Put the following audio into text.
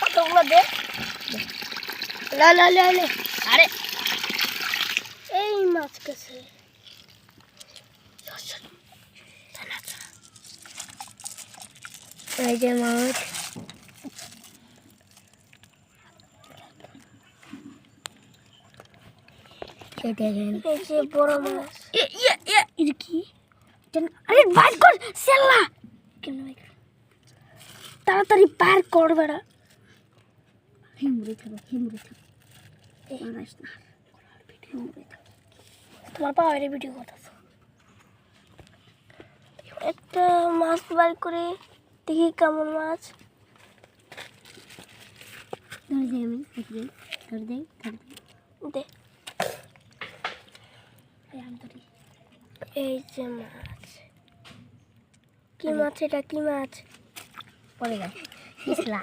পাতাগুলো দে। আরে। এই মাছ গেছে এই যে মাছ। দেখেন এই যে বড় মাছ। ইয়ে ইয়ে এটা কি? না- আরে বাইর কর সেল্লা কেন তাড়াতাড়ি বাইর কর বেড়া। হিমুরে থাকো হিমুরে থাকো না হিমুরে থাকো তোমার পাওয়ারে ভিডিও করতেছ একটা মাছ বার করে দেখি কেমন মাছ ধরে দেই আমি ধরে দেই ধরে দেই ধরে দেই দে এই যে মাছ কি মাছ এটা কি মাছ পড়ে গেছে পিছলা